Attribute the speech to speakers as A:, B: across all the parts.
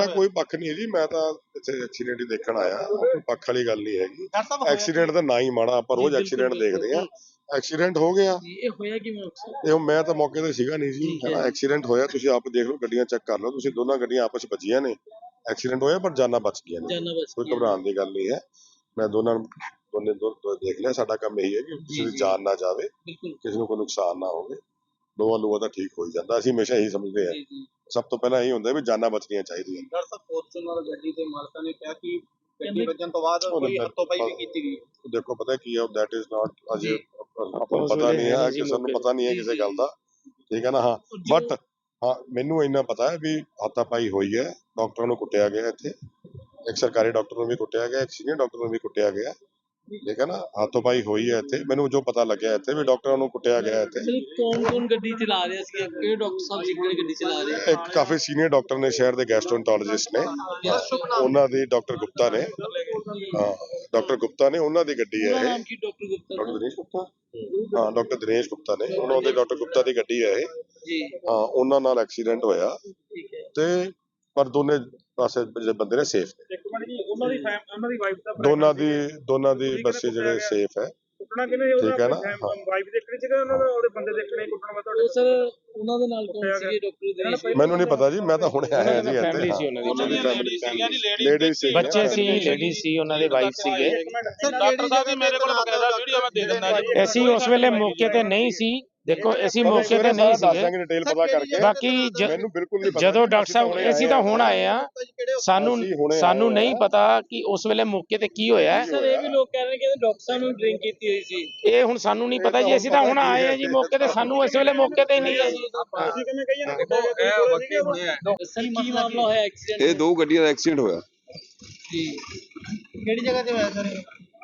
A: ਮੇਰਾ? ਕੋਈ ਪੱਖ ਨਹੀਂ ਹੈ ਜੀ ਮੈਂ ਤਾਂ ਇੱਥੇ ਐਕਸੀਡੈਂਟ ਹੀ ਦੇਖਣ ਆਇਆ। ਕੋਈ ਪੱਖ ਵਾਲੀ ਗੱਲ ਨਹੀਂ ਹੈਗੀ।
B: ਡਾਕਟਰ ਸਾਹਿਬ ਹੋਇਆ
A: ਐਕਸੀਡੈਂਟ ਦਾ ਨਾ ਹੀ ਮਾੜਾ ਆਪਾਂ ਰੋਜ਼ ਐਕਸੀਡੈਂਟ ਦੇਖਦੇ ਆ ਐਕਸੀਡੈਂਟ ਹੋ ਗਿਆ।
C: ਇਹ ਹੋਇਆ ਕਿਵੇਂ ਅਕਸਰ
A: ਇਹ ਮੈਂ ਤਾਂ ਮੌਕੇ ਤੇ ਸੀਗਾ ਨਹੀਂ ਜੀ।
C: ਠੀਕ ਹੈ।
A: ਐਕਸੀਡੈਂਟ ਹੋਇਆ ਤੁਸੀਂ ਆਪ ਦੇਖ ਲਓ ਗੱਡੀਆਂ ਚੈੱਕ ਕਰ ਲਓ ਤੁਸੀਂ ਦੋਨਾਂ ਗੱਡੀਆਂ ਆਪਸ ਵਿੱਚ ਵੱਜੀਆਂ ਨੇ। ਐਕਸੀਡੈਂਟ ਹੋਇਆ ਪਰ ਜਾਨਾਂ ਬਚ ਗਈਆਂ ਨੇ।
C: ਜਾਨਾ
A: ਕੋਈ ਘਬਰਾਉਣ ਦੀ ਗੱਲ ਨਹੀਂ ਹੈ। ਮੈਂ ਦੋਨਾਂ ਨੂੰ ਦੋਨੇ ਦੋ ਦੋ ਦੇਖ ਲਿਆ। ਸਾਡਾ ਕੰਮ ਇਹੀ ਹੈ ਕਿ ਕਿਸੇ ਦੀ
C: ਜੀ।
A: ਜਾਨ ਨਾ ਜਾਵੇ
C: ਬਿਲਕੁਲ।
A: ਕਿਸੇ ਨੂੰ ਕੋਈ ਨੁਕਸਾਨ ਨਾ ਹੋਵੇ। ਲੋਹਾ ਲੋਹਾ ਤਾਂ ਠੀਕ ਹੋ ਜਾਂਦਾ। ਅਸੀਂ ਹਮੇਸ਼ਾ ਇਹੀ ਸਮਝਦੇ ਹਾਂ।
C: ਜੀ ਜੀ।
A: ਸਭ ਤੋਂ ਪਹਿਲਾਂ ਇਹੀ ਹੁੰਦਾ ਵੀ ਜਾਨਾਂ ਬਚਣੀਆਂ ਚਾਹੀਦੀਆਂ।
B: ਡਾਕਟਰ ਸਾਹਿਬ ਫੋਰਚੂਨਰ ਗੱਡੀ ਦੇ ਮਾਲਕਾਂ ਨੇ ਕਿਹਾ ਕਿ ਗੱਡੀ ਵੱਜਣ ਤੋਂ ਬਾਅਦ ਕੋਈ
A: ਨੰਬਰ-
B: ਹੱਥੋਂ ਪਾਈ ਵੀ ਕੀਤੀ ਗਈ।
A: ਦੇਖੋ ਪਤਾ ਕੀ ਹੈ ਦੈਟ ਇਜ਼ ਨਾਟ ਅਜੇ। ਆਪਾਂ ਨੂੰ ਪਤਾ ਨਹੀਂ ਹੈ ਕਿਸੇ ਨੂੰ ਪਤਾ ਨਹੀਂ ਹੈ ਕਿਸੇ ਗੱਲ ਦਾ। ਠੀਕ ਹੈ ਨਾ ਹਾਂ। ਬਟ ਹਾਂ ਮੈਨੂੰ ਇੰਨਾ ਪਤਾ ਹੈ ਵੀ ਹਾਤਾਪਾਈ ਹੋਈ ਹੈ। ਡਾਕਟਰਾਂ ਨੂੰ ਕੁੱਟਿਆ ਗਿਆ ਇੱਥੇ। ਇੱਕ ਸਰਕਾਰੀ ਡਾਕਟਰ ਨੂੰ ਵੀ ਕੁੱਟਿਆ ਗਿਆ ਇੱਕ ਸੀਨੀਅਰ ਡਾਕਟਰ ਨੂੰ ਵੀ ਕੁੱਟਿਆ ਗਿਆ। ਠੀਕ ਹੈ ਨਾ ਹਾਤੋਪਾਈ ਹੋਈ ਹੈ ਇੱਥੇ। ਮੈਨੂੰ ਜੋ ਪਤਾ ਲੱਗਿਆ ਇੱਥੇ ਵੀ ਡਾਕਟਰਾਂ ਨੂੰ ਕੁੱਟਿਆ ਗਿਆ ਇੱਥੇ।
C: ਸਰ ਕੌਣ ਕੌਣ ਗੱਡੀ ਚਲਾ ਰਿਹਾ ਸੀ? ਕਿਹੜੇ ਡਾਕਟਰ ਸਾਹਿਬ ਸੀ ਕਿਹੜੀ ਗੱਡੀ ਚਲਾ ਰਹੇ
A: ਇੱਕ ਕਾਫੀ ਸੀਨੀਅਰ ਡਾਕਟਰ ਨੇ ਸ਼ਹਿਰ ਦੇ ਗੈਸਟ੍ਰੋਐਂਟਰੋਲੋਜਿਸਟ ਨੇ। ਉਹਨਾਂ ਦੀ ਡਾਕਟਰ ਗੁਪਤਾ ਨੇ। ਹਾਂ ਡਾਕਟਰ ਗੁਪਤਾ ਨੇ ਉਹਨਾਂ ਦੀ ਗੱਡੀ ਹੈ ਇਹ।
C: Doctor Gupta
A: doctor Dinesh Gupta. ਹਾਂ ਡਾਕਟਰ ਦਿਨੇਸ਼ ਗੁਪਤਾ ਨੇ। ਉਹਨਾਂ ਦੇ ਡਾਕਟਰ ਗੁਪਤਾ ਦੀ ਗੱਡੀ ਹੈ ਇਹ।
C: ਜੀ।
A: ਹਾਂ ਉਹਨਾਂ ਨਾਲ ਐਕਸੀਡੈਂਟ ਹੋਇਆ। ਤੇ ਪਰ ਦੋਨੇ ਪਾਸੇ ਜਿਹੜੇ ਬੰਦੇ ਨੇ ਸੇਫ ਨੇ।
D: ਉਹਨਾਂ ਦੀ ਫੈਮ ਉਹਨਾਂ ਦੀ ਵਾਈਫ ਦਾ
A: ਦੋਨਾਂ ਦੀ ਦੋਨਾਂ ਦੀ ਬੱਸੇ ਜਿਹੜੇ ਸੇਫ ਹੈ।
D: ਕੁੱਟਣਾ ਕਿਨੇ
A: ਠੀਕ ਹੈ ਨਾ? ਹਾਂ।
D: ਵਾਈਫ ਦੇਖਣੀ ਸੀਗਾ ਉਹਨਾਂ ਦਾ ਉਹਦੇ ਬੰਦੇ ਦੇਖਣੇ ਕੁੱਟਣਾ ਮੈਂ ਤੁਹਾਡੇ
C: ਉਹ ਸਰ ਉਹਨਾਂ ਦੇ ਨਾਲ ਕੌਣ ਸੀਗੇ ਡਾਕਟਰ ਦਿਨੇਸ਼ ਜੀ?
A: ਮੈਨੂੰ ਨਹੀਂ ਪਤਾ ਜੀ ਮੈਂ ਤਾਂ ਹੁਣੇ ਆਇਆ ਜੀ ਇੱਥੇ।
E: family ਸੀ ਉਹਨਾਂ ਦੀ।
A: ਉਹਨਾਂ ਦੀ ਲੇਡੀ ਸੀ।
E: ਬੱਚੇ ਸੀ ਲੇਡੀ ਸੀ। ਉਹਨਾਂ ਦੇ ਵਾਈਫ ਸੀਗੇ।
B: ਡਾਕਟਰ ਸਾਹਿਬ ਜੀ ਮੇਰੇ ਕੋਲ ਬਕਾਇਦਾ ਵੀਡੀਓ ਮੈਂ ਦੇ ਦਿੰਦਾ ਜੀ।
E: ਅਸੀਂ ਉਸ ਵੇਲੇ ਮੌਕੇ ਤੇ ਨਹੀਂ ਸੀ। ਦੇਖੋ ਅਸੀਂ ਮੌਕੇ ਤੇ ਨਹੀਂ ਸੀਗੇ।
A: ਦਾਂਗੇ ਡਿਟੇਲ ਪਤਾ ਕਰਕੇ।
E: ਬਾਕੀ ਜ-
A: ਮੈਨੂੰ ਬਿਲਕੁਲ ਨਹੀਂ ਪਤਾ
E: ਜਦੋਂ ਡਾਕਟਰ ਸਾਹਿਬ ਅਸੀਂ ਤਾਂ ਹੁਣ ਆਏ ਆ ਸਾਨੂੰ
A: ਅਸੀਂ ਹੁਣੇ ਆਏ
E: ਸਾਨੂੰ
A: ਹਾਂ।
E: ਨਹੀਂ ਪਤਾ ਕਿ ਉਸ ਵੇਲੇ ਮੌਕੇ ਤੇ ਕੀ ਹੋਇਆ। ਹੈ।
C: ਸਰ ਇਹ ਵੀ ਲੋਕ ਕਹਿ ਰਹੇ ਨੇ ਕਿ ਡਾਕਟਰ ਸਾਹਿਬ ਨੂੰ ਡਰਿੰਕ ਕੀਤੀ ਹੋਈ ਸੀ।
E: ਇਹ ਹੁਣ ਸਾਨੂੰ ਨਹੀਂ ਪਤਾ ਜੀ ਅਸੀਂ ਤਾਂ ਹੁਣ ਆਏ ਆ ਜੀ ਮੌਕੇ ਤੇ ਸਾਨੂੰ ਇਸ ਵੇਲੇ ਮੌਕੇ ਤੇ ਹੀ ਨਹੀਂ ਹੈ ਜੀ।
D: ਤੁਸੀਂ ਕਿਵੇਂ ਕਹੀ ਜਾਂਦੇ
B: ਇਹ ਵਕੀਲ ਹੁਣੇ ਆ।
C: ਸਰ ਕੀ ਮਾਮਲਾ ਹੋਇਆ ਐਕਸੀਡੈਂਟ
F: ਇਹ ਦੋ ਗੱਡੀਆਂ ਦਾ ਐਕਸੀਡੈਂਟ ਹੋਇਆ।
C: ਜੀ।
B: ਕਿਹੜੀ ਜਗ੍ਹਾ ਤੇ ਹੋਇਆ ਸਰ?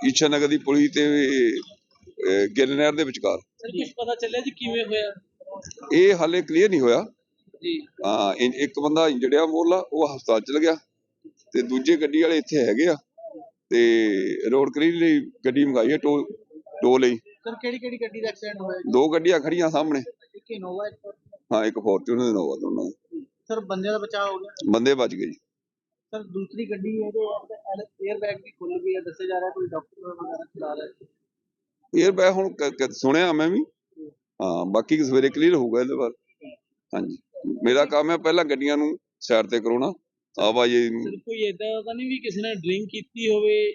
F: ਈਸ਼ਾ ਨਗਰ ਦੀ ਪੁਲੀ ਤੇ ਅਹ, ਗਿੱਲ ਨਹਿਰ ਦੇ ਵਿਚਕਾਰ।
C: ਸਰ ਕੁਝ ਪਤਾ ਚੱਲਿਆ ਜੀ ਕਿਵੇਂ ਹੋਇਆ?
F: ਇਹ ਹਾਲੇ ਕਲੀਅਰ ਨਹੀਂ ਹੋਇਆ।
C: ਜੀ।
F: ਹਾਂ ਇੱਕ ਬੰਦਾ ਇੰਜੜਿਆ ਮੋਲਾ ਉਹ ਹਸਪਤਾਲ ਚਲ ਗਿਆ। ਤੇ ਦੂਜੇ ਗੱਡੀ ਵਾਲੇ ਇੱਥੇ ਹੈਗੇ ਆ। ਤੇ ਰੋਡ ਕਲੀਅਰ ਲਈ ਗੱਡੀ ਮੰਗਾਈ ਹੈ ਟੋ ਟੋ ਲਈ।
B: ਸਰ ਕਿਹੜੀ ਕਿਹੜੀ ਗੱਡੀ ਦਾ ਐਕਸੀਡੈਂਟ ਹੋਇਆ
F: ਦੋ ਗੱਡੀਆਂ ਖੜੀਆਂ ਸਾਹਮਣੇ।
B: ਇੱਕ ਇਨੋਵਾ ਇੱਕ
F: ਹਾਂ ਇੱਕ ਫੋਰਚੂਨਰ ਨੋਵਾ ਦੋਨੋਂ।
B: ਸਰ ਬੰਦੇ ਦਾ ਬਚਾਅ ਹੋ ਗਿਆ?
F: ਬੰਦੇ ਬਚ ਗਏ ਜੀ।
B: ਸਰ ਦੂਸਰੀ ਗੱਡੀ ਹੈ ਜੋ 에ਅਰ ਬੈਗ ਵੀ ਖੁੱਲ ਗਈ ਹੈ। ਦੱਸਿਆ ਜਾ ਰਿਹਾ ਕੋਈ ਡਾਕਟਰ ਵਗੈਰਾ ਚਲਾ ਰਿਹਾ ਹੈ।
F: ਇਹ ਬੈ ਹੁਣ ਕ- ਕ- ਸੁਣਿਆ ਮੈਂ ਵੀ। ਹਾਂ। ਬਾਕੀ ਸਵੇਰੇ ਕਲੀਅਰ ਹੋਊਗਾ ਇਹਦੇ ਬਾਰੇ ਹਾਂਜੀ। ਮੇਰਾ ਕੰਮ ਹੈ ਪਹਿਲਾਂ ਗੱਡੀਆਂ ਨੂੰ ਸਾਈਡ ਤੇ ਕਰਾਉਣਾ। ਆਵਾਜਾਈ ਨੂੰ
C: ਸਰ ਕੋਈ ਏਦਾਂ ਤਾਂ ਨਹੀਂ ਵੀ ਕਿਸੇ ਨੇ ਡਰਿੰਕ ਕੀਤੀ ਹੋਵੇ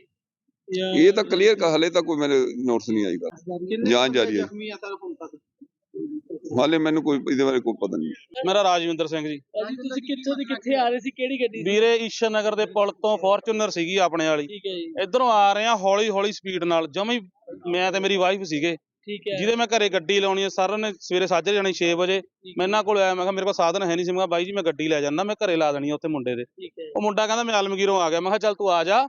C: ਜਾਂ
F: ਇਹ ਤਾਂ ਕਲੀਅਰ ਹਲੇ ਤਾਂ ਕੋਈ ਮੇਰੇ ਨੋਟਸ ਨਹੀਂ ਆਈ ਗੱਲ।
B: ਕਿੰਨੇ
F: ਜਾਂਚ ਜਾਰੀ ਹੈ।
B: ਜ਼ਖਮੀ ਆ ਸਰ ਹੁਣ ਤੱਕ?
F: ਹਾਲੇ ਮੈਨੂੰ ਕੋਈ ਇਹਦੇ ਬਾਰੇ ਕੋਈ ਪਤਾ ਨਹੀਂ।
G: ਮੇਰਾ ਰਾਜਵਿੰਦਰ ਸਿੰਘ ਜੀ।
C: ਭਾਜੀ ਤੁਸੀਂ ਕਿੱਥੋਂ ਦੀ ਕਿੱਥੇ ਆ ਰਹੇ ਸੀ? ਕਿਹੜੀ ਗੱਡੀ ਸੀ?
G: ਵੀਰੇ ਈਸ਼ਰ ਨਗਰ ਦੇ ਪੁਲ ਤੋਂ ਫੋਰਚੂਨਰ ਸੀਗੀ ਆਪਣੇ ਵਾਲੀ।
C: ਠੀਕ ਹੈ ਜੀ।
G: ਇਧਰੋਂ ਆ ਰਹੇ ਆ ਹੌਲੀ ਹੌਲੀ ਸਪੀਡ ਨਾਲ ਜਮੀ ਮੈਂ ਤੇ ਮੇਰੀ ਵਾਈਫ ਸੀਗੇ।
C: ਠੀਕ ਹੈ।
G: ਜਿਹਦੇ ਮੈਂ ਘਰੇ ਗੱਡੀ ਲਾਉਣੀ ਹੈ ਸਰ ਨੇ ਸਵੇਰੇ ਸਾਜਰੇ ਜਾਣੀ 6 ਵਜੇ। ਮੈਂ ਇਹਨਾਂ ਕੋਲ ਆਇਆ ਮੈਂ ਕਿਹਾ ਮੇਰੇ ਕੋਲ ਸਾਧਨ ਹੈ ਨਹੀਂ ਸੀ ਮੈਂ ਕਿਹਾ ਬਾਈ ਜੀ ਮੈਂ ਗੱਡੀ ਲੈ ਜਾਣਾ ਮੈਂ ਘਰੇ ਲਾ ਦੇਣੀ ਆ ਉੱਥੇ ਮੁੰਡੇ ਦੇ। ਉਹ ਮੁੰਡਾ ਕਹਿੰਦਾ ਮੈਂ ਆਲਮਗੀਰੋਂ ਆ ਗਿਆ ਮੈਂ ਕਿਹਾ ਚੱਲ ਤੂੰ ਆ ਜਾ।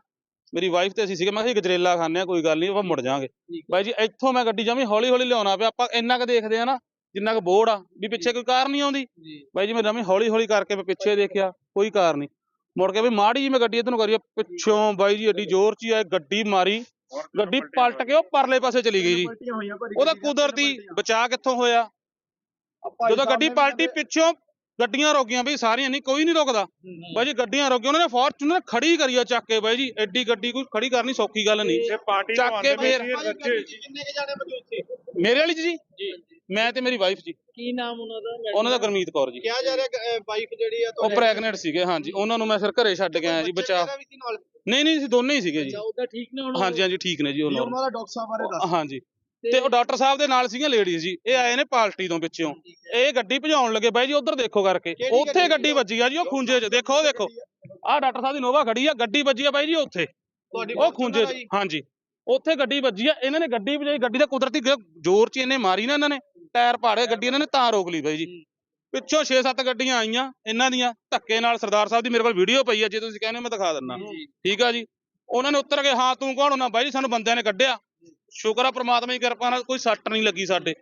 G: ਮੇਰੀ ਵਾਈਫ ਤੇ ਅਸੀਂ ਸੀਗੇ ਮੈਂ ਕਿਹਾ ਗਜਰੇਲਾ ਖਾਂਦੇ ਆ ਕੋਈ ਗੱਲ ਨਹੀਂ ਆਪਾਂ ਮੁੜ ਜਾਾਂਗੇ ਬਾਈ ਜੀ ਇੱਥੋਂ ਮੈਂ ਗੱਡੀ ਜਮੀ ਹੌਲੀ ਹੌਲੀ ਲਿਆਉਣਾ ਪਿਆ ਆਪਾਂ ਇੰਨਾ ਕੁ ਦੇਖਦੇ ਆ ਨਾ ਜਿੰਨਾ ਕੁ ਬੋਰਡ ਆ ਵੀ ਪਿੱਛੇ ਕੋਈ ਕਾਰ ਨਹੀਂ ਆਉਂਦੀ। ਬਾਈ ਜੀ ਮੈਂ ਜਮੀ ਹੌਲੀ ਹੌਲੀ ਕਰਕੇ ਮੈਂ ਪਿੱਛੇ ਦੇਖਿਆ ਕੋਈ ਕਾਰ ਨਹੀਂ। ਮੁੜ ਕੇ ਵੀ ਮਾੜੀ ਜੀ ਮੈਂ ਗੱਡੀ ਇਧਰ ਨੂੰ ਕਰੀ ਪਿੱਛੋਂ ਬਾਈ ਜੀ ਏਡੀ ਜ਼ੋਰ ਚ ਆਏ ਗੱਡੀ ਮਾਰੀ। ਗੱਡੀ ਪਲਟ ਕੇ ਉਹ ਪਰਲੇ ਪਾਸੇ ਚਲੀ ਗਈ ਜੀ। ਉਹਦਾ ਕੁਦਰਤੀ ਬਚਾ ਕਿੱਥੋਂ ਹੋਇਆ? ਜਦੋਂ ਗੱਡੀ ਪਲਟੀ ਪਿੱਛੋਂ ਗੱਡੀਆਂ ਰੋਕੀਆਂ ਬਈ ਸਾਰੀਆਂ ਨਹੀਂ ਕੋਈ ਨਹੀਂ ਰੁਕਦਾ। ਬਾਈ ਜੀ ਗੱਡੀਆਂ ਰੋਕੀਆਂ ਉਹਨਾਂ ਨੇ ਫੋਰਚੂਨਰ ਖੜੀ ਕਰੀ ਆ ਚੱਕ ਕੇ ਬਾਈ ਜੀ ਐਡੀ ਗੱਡੀ ਕੋਈ ਖੜੀ ਕਰਨੀ ਸੌਖੀ ਗੱਲ ਨਹੀਂ।
D: ਇਹ ਪਾਰਟੀ
G: ਚੱਕ ਕੇ ਫੇਰ
B: ਕਿੰਨੇ ਕੇ ਜਾਣੇ ਬਚੇ ਉੱਥੇ
G: ਮੇਰੇ ਵਾਲੀ 'ਚ ਜੀ। ਮੈਂ ਤੇ ਮੇਰੀ ਵਾਈਫ ਜੀ।
C: ਕੀ ਨਾਮ ਉਹਨਾਂ ਦਾ?
G: ਉਹਨਾਂ ਦਾ ਗੁਰਮੀਤ ਕੌਰ ਜੀ।
B: ਕਿਹਾ ਜਾ ਰਿਹਾ ਵਾਈਫ ਜਿਹੜੀ ਆ
G: ਉਹ ਪ੍ਰੈਗਨੈਂਟ ਸੀਗੇ ਹਾਂਜੀ। ਉਹਨਾਂ ਨੂੰ ਮੈਂ ਫਿਰ ਘਰੇ ਛੱਡ ਕੇ ਆਇਆ ਜੀ ਬਚਾ
B: ਵੀ ਸੀ ਨਾਲ?
G: ਨਹੀਂ ਨਹੀਂ ਅਸੀਂ ਦੋਨੇ ਹੀ ਸੀਗੇ ਜੀ।
C: ਅੱਛਾ ਉਹਦਾ ਠੀਕ ਨੇ ਹੁਣ?
G: ਹਾਂਜੀ ਹਾਂਜੀ ਠੀਕ ਨੇ ਜੀ ਉਹ
B: ਜੀ,
G: normal।
B: ਉਹਨਾਂ ਦਾ ਡਾਕਟਰ ਸਾਹਿਬ ਬਾਰੇ ਦੱਸ।
G: ਹਾਂਜੀ। ਤੇ ਉਹ ਡਾਕਟਰ ਸਾਹਿਬ ਦੇ ਨਾਲ ਸੀਗੀਆਂ ਲੇਡੀਜ਼ ਜੀ। ਇਹ ਆਏ ਨੇ ਪਾਰਟੀ ਤੋਂ ਵਿੱਚੋਂ ਇਹ ਗੱਡੀ ਭਜਾਉਣ ਲੱਗੇ। ਬਾਈ ਜੀ ਉਧਰ ਦੇਖੋ ਕਰਕੇ।
B: ਕਿਹੜੀ
G: ਉੱਥੇ
B: ਗੱਡੀ
G: ਗੱਡੀ ਵੱਜੀ ਆ ਜੀ ਉਹ ਖੁੰਝੇ 'ਚ। ਦੇਖੋ ਉਹ ਦੇਖੋ। ਆਹ ਡਾਕਟਰ ਸਾਹਿਬ ਦੀ ਨੋਵਾ ਖੜੀ ਆ ਗੱਡੀ ਵੱਜੀ ਆ ਬਾਈ ਜੀ ਉੱਥੇ।
B: ਤੁਹਾਡੀ
G: ਉਹ ਖੁੰਝੇ 'ਚ। ਹਾਂਜੀ। ਉੱਥੇ ਗੱਡੀ ਵੱਜੀ ਆ। ਇਹਨਾਂ ਨੇ ਗੱਡੀ ਵਜਾਈ ਗੱਡੀ ਦਾ ਕੁਦਰਤੀ ਗ- ਜ਼ੋਰ 'ਚ ਇਹਨੇ ਮਾਰੀ ਨਾ ਇਹਨਾਂ ਨੇ। ਟਾਇਰ ਪਾੜੇ ਗੱਡੀ ਇਹਨਾਂ ਨੇ ਤਾਂ ਰੋਕ ਲਈ ਬਾਈ ਜੀ। ਪਿੱਛੋਂ 6-7 ਗੱਡੀਆਂ ਆਈਆਂ ਇਹਨਾਂ ਦੀਆਂ ਧੱਕੇ ਨਾਲ ਸਰਦਾਰ ਸਾਹਿਬ ਦੀ ਮੇਰੇ ਕੋਲ ਵੀਡੀਓ ਪਈ ਆ ਜੇ ਤੁਸੀਂ ਕਹਿੰਦੇ ਹੋ ਮੈਂ ਦਿਖਾ ਦਿੰਦਾ। ਠੀਕ ਆ ਜੀ। ਉਹਨਾਂ ਨੇ ਉੱਤਰ ਕੇ ਹਾਂ ਤੂੰ ਕੌਣ ਹੋਣਾ ਬਾਈ ਜੀ? ਸਾਨੂੰ ਬੰਦਿਆਂ ਨੇ ਕੱਢਿਆ। ਸ਼ੁਕਰ ਆ ਪ੍ਰਮਾਤਮਾ ਦੀ ਕਿਰਪਾ ਨਾਲ ਕੋਈ ਸੱਟ ਨਹੀਂ ਲੱਗੀ ਸਾਡੇ।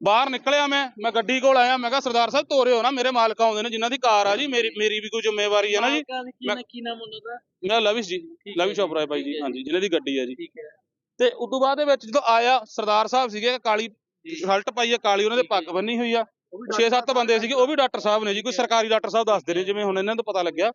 G: ਬਾਹਰ ਨਿਕਲਿਆ ਮੈਂ ਮੈਂ ਗੱਡੀ ਕੋਲ ਆਇਆ ਮੈਂ ਕਿਹਾ ਸਰਦਾਰ ਸਾਹਿਬ ਤੋਰੇ ਹੋ ਨਾ ਮੇਰੇ ਮਾਲਕ ਆਉਂਦੇ ਨੇ ਜਿਨ੍ਹਾਂ ਦੀ ਕਾਰ ਆ ਜੀ ਮੇਰੀ ਮੇਰੀ ਵੀ ਕੋਈ ਜ਼ਿੰਮੇਵਾਰੀ ਹੈ ਨਾ ਜੀ।
C: ਦੇ ਕੀ ਨਾਮ ਉਹਨਾਂ ਦਾ?
G: ਮੇਰਾ ਲਵਿਸ਼ ਜੀ
C: ਹੈ
G: ਲਵਿਸ਼ ਓਬਰਾਏ ਭਾਈ ਜੀ
C: ਹੈ
G: ਹਾਂਜੀ ਜਿਨ੍ਹਾਂ ਦੀ ਗੱਡੀ ਹੈ ਜੀ।
C: ਹੈ।
G: ਤੇ ਉਦੋਂ ਬਾਅਦ ਦੇ ਵਿੱਚ ਜਦੋਂ ਆਇਆ ਸਰਦਾਰ ਸਾਹਿਬ ਸੀਗੇ ਕਾਲੀ ਸ਼ਰਟ ਪਾਈ ਆ ਕਾਲੀ ਉਹਨਾਂ ਦੇ ਪੱਗ ਬੰਨੀ ਹੋਈ ਆ। 6-7 ਬੰਦੇ ਸੀਗੇ ਉਹ ਵੀ ਡਾਕਟਰ ਸਾਹਿਬ ਨੇ ਜੀ ਕੋਈ ਸਰਕਾਰੀ ਡਾਕਟਰ ਸਾਹਿਬ ਦੱਸਦੇ ਨੇ ਜਿਵੇਂ ਹੁਣ ਇਹਨਾਂ ਨੂੰ ਪਤਾ ਲੱਗਿਆ।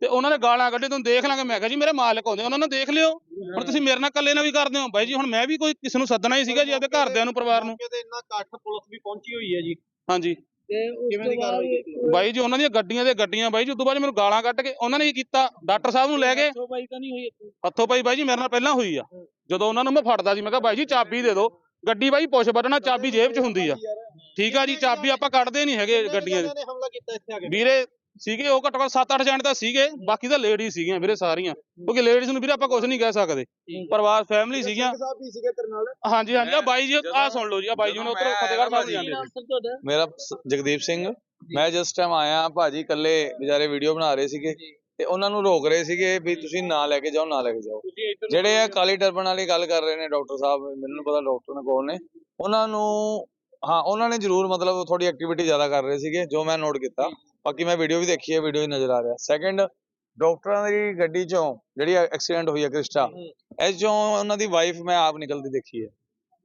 G: ਤੇ ਉਹਨਾਂ ਨੇ ਗਾਲਾਂ ਕੱਢੇ ਤੁਹਾਨੂੰ ਦੇਖ ਲਾਂਗੇ ਮੈਂ ਕਿਹਾ ਜੀ ਮੇਰੇ ਮਾਲਕ ਆਉਂਦੇ ਉਹਨਾਂ ਨੂੰ ਦੇਖ ਲਿਓ। ਹੁਣ ਤੁਸੀਂ ਮੇਰੇ ਨਾਲ ਇਕੱਲੇ ਨਾਲ ਵੀ ਕਰਦੇ ਹੋ। ਬਾਈ ਜੀ ਹੁਣ ਮੈਂ ਵੀ ਕੋਈ ਕਿਸੇ ਨੂੰ ਸੱਦਣਾ ਹੀ ਸੀਗਾ ਜੀ ਆਪਦੇ ਘਰਦਿਆਂ ਨੂੰ ਪਰਿਵਾਰ ਨੂੰ।
B: ਤੇ ਇੰਨਾ ਇਕੱਠ ਪੁਲਿਸ ਵੀ ਪਹੁੰਚੀ ਹੋਈ ਹੈ ਜੀ।
G: ਹਾਂਜੀ।
B: ਤੇ ਕਿਵੇਂ ਦੀ ਕਾਰਵਾਈ ਕੀਤੀ?
G: ਬਾਈ ਜੀ ਉਹਨਾਂ ਦੀਆਂ ਗੱਡੀਆਂ ਦੇ ਗੱਡੀਆਂ ਬਾਈ ਜੀ ਉਦੋਂ ਬਾਅਦ ਮੈਨੂੰ ਗਾਲਾਂ ਕੱਢ ਕੇ ਉਹਨਾਂ ਨੇ ਕੀ ਕੀਤਾ? ਡਾਕਟਰ ਸਾਹਿਬ ਨੂੰ ਲੈ ਕੇ।
C: ਸੋ ਬਾਈ ਤਾਂ ਨਹੀਂ ਹੋਈ ਇੱਥੇ?
G: ਹੱਥੋਂ ਪਾਈ ਬਾਈ ਜੀ ਮੇਰੇ ਨਾਲ ਪਹਿਲਾਂ ਹੋਈ ਆ। ਜਦੋਂ ਉਹਨਾਂ ਨੂੰ ਮੈਂ ਫੜਦਾ ਸੀ ਮੈਂ ਕਿਹਾ ਬਾਈ ਜੀ ਚਾਬੀ ਦੇ ਦਿਓ। ਗੱਡੀ ਬਾਈ ਪੁੱਛ ਬਟਣਾ ਚਾਬੀ ਜੇਬ 'ਚ ਹੁੰਦੀ ਆ। ਠੀਕ ਆ ਜੀ ਚਾਬੀ ਆਪਾਂ ਕੱਢਦੇ ਨਹੀਂ ਹੈਗੇ ਗੱਡੀਆਂ ਦੀ
B: ਨੇ ਹਮਲਾ ਕੀਤਾ ਇੱਥੇ ਆ ਕੇ।
G: ਵੀਰੇ ਸੀਗੇ ਉਹ ਘੱਟੋ ਘੱਟ 7-8 ਜਣੇ ਤਾਂ ਸੀਗੇ ਬਾਕੀ ਤਾਂ ਲੇਡੀ ਸੀਗੀਆਂ ਵੀਰੇ ਸਾਰੀਆਂ। ਕਿਉਂਕਿ ਲੇਡੀਜ਼ ਨੂੰ ਵੀਰੇ ਆਪਾਂ ਕੁਝ ਨਹੀਂ ਕਹਿ ਸਕਦੇ। ਪਰਿਵਾਰ ਫੈਮਿਲੀ ਸੀਗੀਆਂ।
B: ਸਾਹਿਬ ਵੀ ਸੀਗੇ ਤੇਰੇ ਨਾਲ।
G: ਹਾਂਜੀ ਹਾਂਜੀ ਆ ਬਾਈ ਜੀ ਆ ਸੁਣ ਲਓ ਜੀ ਆ ਬਾਈ ਜੀ
H: ਜਦੋਂ
G: ਉੱਧਰੋਂ ਫਤਿਹਗੜ੍ਹ ਸਾਹਿਬ ਜਾਂਦੇ
H: ਮੇਰਾ ਜਗਦੀਪ ਸਿੰਘ। ਮੈਂ ਜਿਸ ਟਾਈਮ ਆਇਆ ਭਾਜੀ ਇਕੱਲੇ ਵਿਚਾਰੇ ਵੀਡੀਓ ਬਣਾ ਰਹੇ ਸੀਗੇ। ਤੇ ਉਹਨਾਂ ਨੂੰ ਰੋਕ ਰਹੇ ਸੀਗੇ ਵੀ ਤੁਸੀਂ ਨਾ ਲੈ ਕੇ ਜਾਓ ਨਾ ਲੈ ਕੇ ਜਾਓ। ਜਿਹੜੇ ਆ ਕਾਲੀ ਟਰਬਨ ਵਾਲੀ ਗੱਲ ਕਰ ਰਹੇ ਨੇ ਡਾਕਟਰ ਸਾਹਿਬ ਮੈਨੂੰ ਪਤਾ ਡਾਕਟਰ ਨੇ ਕੌਣ ਨੇ। ਉਹਨਾਂ ਨੂੰ ਹਾਂ ਉਹਨਾਂ ਨੇ ਜ਼ਰੂਰ ਮਤਲਬ ਥੋੜੀ ਐਕਟੀਵਿਟੀ ਜ਼ਿਆਦਾ ਕਰ ਰਹੇ ਸੀਗੇ ਜੋ ਮੈਂ ਨੋਟ ਕੀਤਾ। ਬਾਕੀ ਮੈਂ ਵੀਡੀਓ ਵੀ ਦੇਖੀ ਹੈ ਵੀਡੀਓ ਹੀ ਨਜ਼ਰ ਆ ਰਿਹਾ। ਸੈਕੰਡ ਡਾਕਟਰਾਂ ਦੀ ਗੱਡੀ ਚੋਂ ਜਿਹੜੀ ਐਕਸੀਡੈਂਟ ਹੋਈ ਹੈ ਕ੍ਰਿਸਟਾ ਇਹ ਚੋਂ ਉਹਨਾਂ ਦੀ ਵਾਈਫ ਮੈਂ ਆਪ ਨਿਕਲਦੀ ਦੇਖੀ ਹੈ।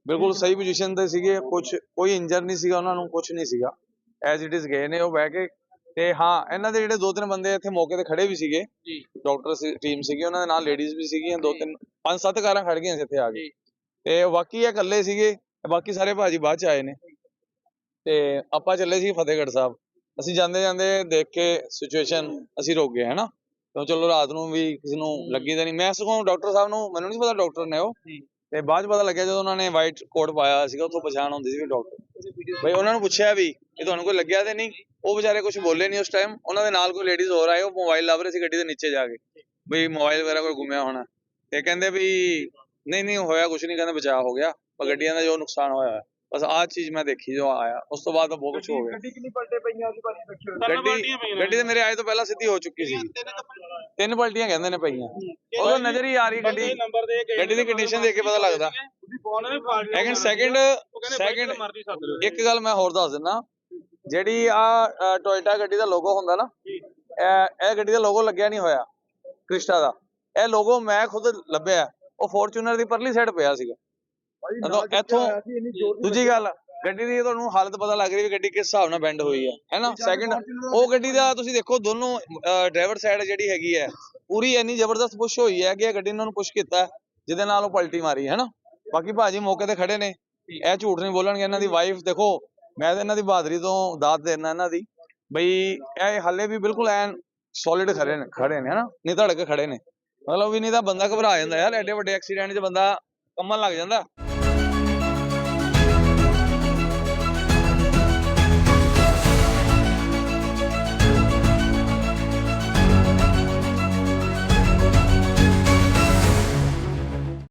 H: ਬਿਲਕੁਲ ਸਹੀ ਪੋਜੀਸ਼ਨ ਤੇ ਸੀਗੇ ਕੁਝ ਕੋਈ ਇੰਜਰ ਨਹੀਂ ਸੀਗਾ ਉਹਨਾਂ ਨੂੰ ਕੁਝ ਨਹੀਂ ਸੀਗਾ। ਐਜ਼ ਇਟ ਇਜ਼ ਗਏ ਨੇ ਉਹ ਬਹਿ ਕੇ ਤੇ ਹਾਂ ਇਹਨਾਂ ਦੇ ਜਿਹੜੇ ਦੋ ਤਿੰਨ ਬੰਦੇ ਇੱਥੇ ਮੌਕੇ ਤੇ ਖੜੇ ਵੀ ਸੀਗੇ।
C: ਜੀ।
H: ਡਾਕਟਰ ਟੀਮ ਸੀਗੀ ਉਹਨਾਂ ਦੇ ਨਾਲ ਲੇਡੀਜ਼ ਵੀ ਸੀਗੀਆਂ ਦੋ ਤਿੰਨ ਪੰਜ ਸੱਤ ਕਾਰਾਂ ਖੜ ਗਈਆਂ ਸੀ ਇੱਥੇ ਆ ਕੇ। ਤੇ ਬਾਕੀ ਇਹ ਇਕੱਲੇ ਸੀਗੇ ਬਾਕੀ ਸਾਰੇ ਭਾਜੀ ਬਾਅਦ ਚ ਆਏ ਨੇ। ਤੇ ਆਪਾਂ ਚੱਲੇ ਸੀ ਫਤਿਹਗੜ੍ਹ ਸਾਹਿਬ। ਅਸੀਂ ਜਾਂਦੇ ਜਾਂਦੇ ਦੇਖ ਕੇ ਸਿਚੁਏਸ਼ਨ ਅਸੀਂ ਰੁਕ ਗਏ ਹਨਾ? ਕਿਉਂ ਚਲੋ ਰਾਤ ਨੂੰ ਵੀ ਕਿਸੇ ਨੂੰ ਲੱਗੀ ਤਾਂ ਨਹੀਂ। ਮੈਂ ਸਗੋਂ ਡਾਕਟਰ ਸਾਹਿਬ ਨੂੰ ਮੈਨੂੰ ਨਹੀਂ ਪਤਾ ਡਾਕਟਰ ਨੇ ਉਹ। ਤੇ ਬਾਅਦ ਚ ਪਤਾ ਲੱਗਿਆ ਜਦੋਂ ਉਹਨਾਂ ਨੇ ਵਾਈਟ ਕੋਟ ਪਾਇਆ ਸੀਗਾ, ਉੱਥੋਂ ਪਛਾਣ ਹੁੰਦੀ ਸੀ ਡਾਕਟਰ ਬਈ ਉਹਨਾਂ ਨੂੰ ਪੁੱਛਿਆ ਵੀ ਕਿ ਤੁਹਾਨੂੰ ਕੋਈ ਲੱਗਿਆ ਤੇ ਨਹੀਂ? ਉਹ ਵਿਚਾਰੇ ਕੁਝ ਬੋਲੇ ਨਹੀਂ ਉਸ ਟਾਈਮ ਉਹਨਾਂ ਦੇ ਨਾਲ ਕੋਈ ਲੇਡੀਜ਼ ਹੋਰ ਆਏ, ਉਹ ਮੋਬਾਈਲ ਲੱਭ ਰਹੇ ਸੀ ਗੱਡੀ ਦੇ ਨੀਚੇ ਜਾ ਕੇ। ਬਈ ਮੋਬਾਈਲ ਵਗੈਰਾ ਕੋਈ ਗੁੰਮਿਆ ਹੋਣਾ। ਤੇ ਕਹਿੰਦੇ ਵੀ, ਨਹੀਂ ਨਹੀਂ, ਹੋਇਆ ਕੁਝ ਨਹੀਂ ਕਹਿੰਦੇ ਬਚਾਅ ਹੋ ਗਿਆ। ਪਰ ਗੱਡੀਆਂ ਦਾ ਜੋ ਨੁਕਸਾਨ ਹੋਇਆ ਹੈ। ਬਸ ਆਹ ਚੀਜ਼ ਮੈਂ ਦੇਖੀ ਜੋ ਆਇਆ। ਉਸ ਤੋਂ ਬਾਅਦ ਬਹੁਤ ਕੁਝ ਹੋ ਗਿਆ।
D: ਗੱਡੀ ਕਿੰਨੀ ਪਲਟੇ ਪਈਆਂ ਸੀ ਭਾਜੀ ਦੇਖਿਓ
H: ਗੱਡੀ ਗੱਡੀ ਤੇ ਮੇਰੇ ਆਏ ਤੋਂ ਪਹਿਲਾਂ ਸਿੱਧੀ ਹੋ ਚੁੱਕੀ ਸੀ। ਤਿੰਨ ਪਲਟੀਆਂ ਕਹਿੰਦੇ ਨੇ ਪਈਆਂ। ਉਦੋਂ ਨਜ਼ਰ ਹੀ ਆ ਰਹੀ ਗੱਡੀ।
G: ਨੰਬਰ ਦੇ ਕੇ
H: ਗੱਡੀ ਦੀ ਕੰਡੀਸ਼ਨ ਦੇਖ ਕੇ ਪਤਾ ਲੱਗਦਾ। ਲੇਕਿਨ ਸੈਕਿੰਡ ਸੈਕਿੰਡ ਇੱਕ ਗੱਲ ਮੈਂ ਹੋਰ ਦੱਸ ਦਿੰਦਾ। ਜਿਹੜੀ ਆ ਟੋਇਟਾ ਗੱਡੀ ਦਾ ਲੋਗੋ ਹੁੰਦਾ ਨਾ ਇਹ ਇਹ ਗੱਡੀ ਦਾ ਲੋਗੋ ਲੱਗਿਆ ਨਹੀਂ ਹੋਇਆ। ਕ੍ਰਿਸਟਾ ਦਾ। ਇਹ ਲੋਗੋ ਮੈਂ ਖੁਦ ਲੱਭਿਆ। ਉਹ ਫੋਰਚੂਨਰ ਦੀ ਪਰਲੀ ਸਾਈਡ ਪਿਆ ਸੀਗਾ। ਜਦੋਂ ਇੱਥੋਂ ਦੂਜੀ ਗੱਲ ਗੱਡੀ ਦੀ ਤੁਹਾਨੂੰ ਹਾਲਤ ਪਤਾ ਲੱਗ ਰਹੀ ਵੀ ਗੱਡੀ ਕਿਸ ਹਿਸਾਬ ਨਾਲ ਬੈਂਡ ਹੋਈ ਹੈ ਹੈਨਾ ਸੈਕਿੰਡ ਉਹ ਗੱਡੀ ਦਾ ਤੁਸੀਂ ਦੇਖੋ ਦੋਨੋਂ ਡਰਾਈਵਰ ਸਾਈਡ ਜਿਹੜੀ ਹੈਗੀ ਹੈ ਪੂਰੀ ਇੰਨੀ ਜ਼ਬਰਦਸਤ ਪੁਸ਼ ਹੋਈ ਹੈ ਕਿ ਇਹ ਗੱਡੀ ਨੇ ਉਹਨੂੰ ਪੁਸ਼ ਕੀਤਾ ਜਿਹਦੇ ਨਾਲ ਉਹ ਪਲਟੀ ਮਾਰੀ ਹੈ ਨਾ? ਬਾਕੀ ਭਾਜੀ ਮੌਕੇ ਤੇ ਖੜੇ ਨੇ ਇਹ ਝੂਠ ਨਹੀਂ ਬੋਲਣਗੇ ਇਹਨਾਂ ਦੀ ਵਾਈਫ ਦੇਖੋ ਮੈਂ ਤਾਂ ਇਹਨਾਂ ਦੀ ਬਹਾਦਰੀ ਤੋਂ ਦਾਤ ਦੇਣਾ ਇਹਨਾਂ ਦੀ ਬਈ ਇਹ ਹਾਲੇ ਵੀ ਬਿਲਕੁਲ ਐਨ ਸੋਲਿਡ ਖੜੇ ਨੇ ਖੜੇ ਨੇ ਹਨਾ ਨਹੀਂ ਧੜਕ ਖੜੇ ਨੇ ਮਤਲਬ ਵੀ ਨਹੀਂ ਤਾਂ ਬੰਦਾ ਘਬਰਾ ਜਾਂਦਾ ਯਾਰ ਐਡੇ ਵੱਡੇ ਐਕਸੀਡੈਂਟ 'ਚ ਬੰਦਾ ਕੰਮਣ ਲੱਗ ਜਾਂਦਾ।